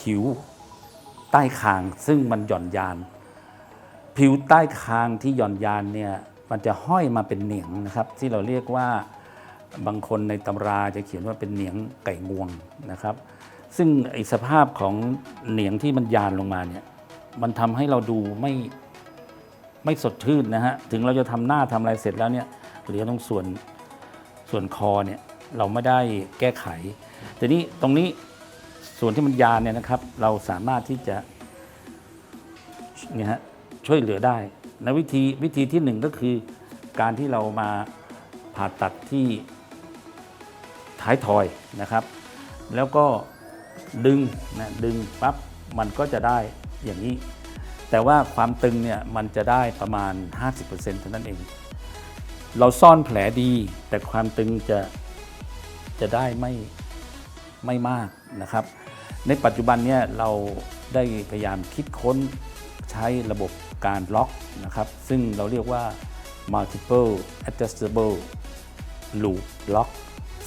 ผิวใต้คางซึ่งมันหย่อนยาน ผิวใต้คางที่หย่อนยานเนี่ยมันจะห้อยมาเป็นเหนียงนะครับ ที่เราเรียกว่าบางคนในตำราจะเขียนว่าเป็นเหนียงไก่งวงนะครับ ซึ่งไอสภาพของเหนียงที่มันยานลงมาเนี่ยมันทำให้เราดูไม่ไม่สดชื่นนะฮะถึงเราจะทำหน้าทำอะไรเสร็จแล้วเนี่ยเหลือตรงส่วนส่วนคอเนี่ยเราไม่ได้แก้ไข แต่นี้ตรงนี้ ส่วนที่มันยานเนี่ยนะครับ เราสามารถที่จะเนี่ยฮะช่วยเหลือได้ในะวิธีวิธีที่หนึ่งก็คือการที่เรามาผ่าตัดที่ท้ายทอยนะครับ แล้วก็ดึงนะดึงปั๊บมันก็จะได้อย่างนี้ แต่ว่าความตึงเนี่ยมันจะได้ประมาณ 50%เท่านั้นเอง เราซ่อนแผลดี แต่ความตึงจะจะได้ไม่ไม่มากนะครับ ในปัจจุบันเนี่ยเราได้พยายามคิดค้นใช้ระบบการล็อกนะครับ ซึ่งเราเรียกว่า multiple adjustable loop lock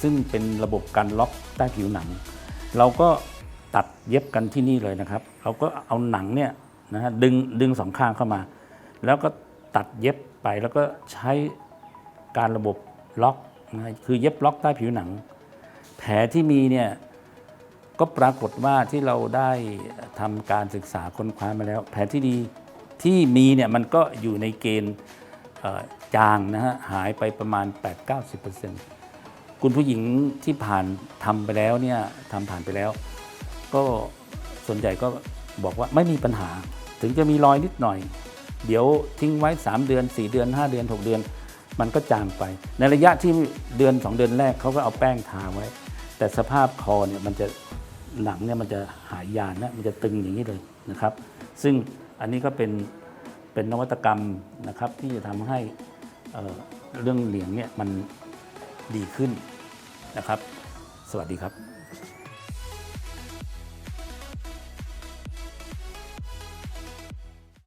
ซึ่งเป็นระบบการล็อกใต้ผิวหนัง เราก็ตัดเย็บกันที่นี่เลยนะครับ เราก็เอาหนังเนี่ยนะฮะดึงดึงสองข้างเข้ามา แล้วก็ตัดเย็บไปแล้วก็ใช้การระบบล็อกนะคือเย็บล็อกใต้ผิวหนัง แผลที่มีเนี่ย ก็ปรากฏว่าที่เราได้ทำการศึกษาค้นคว้ามาแล้ว แผนที่ดีที่มีเนี่ยมันก็อยู่ในเกณฑ์จางนะฮะหายไปประมาณ 8-90%คุณผู้หญิงที่ผ่านทำไปแล้วเนี่ยทำผ่านไปแล้ว ก็ส่วนใหญ่ก็บอกว่าไม่มีปัญหา ถึงจะมีรอยนิดหน่อย เดี๋ยวทิ้งไว้ 3 เดือน 4 เดือน 5 เดือน 6 เดือน มันก็จางไป ในระยะที่เดือน 2 เดือนแรกเขาก็เอาแป้งทาไว้ แต่สภาพคอเนี่ยมันจะ หนังเนี่ยมันจะหายยานนะมันจะตึงอย่างนี้เลยนะครับ ซึ่งอันนี้ก็เป็นเป็นนวัตกรรมนะครับที่จะทำให้เเรื่องเหลียงเนี่ยมันดีขึ้นนะครับ สวัสดีครับ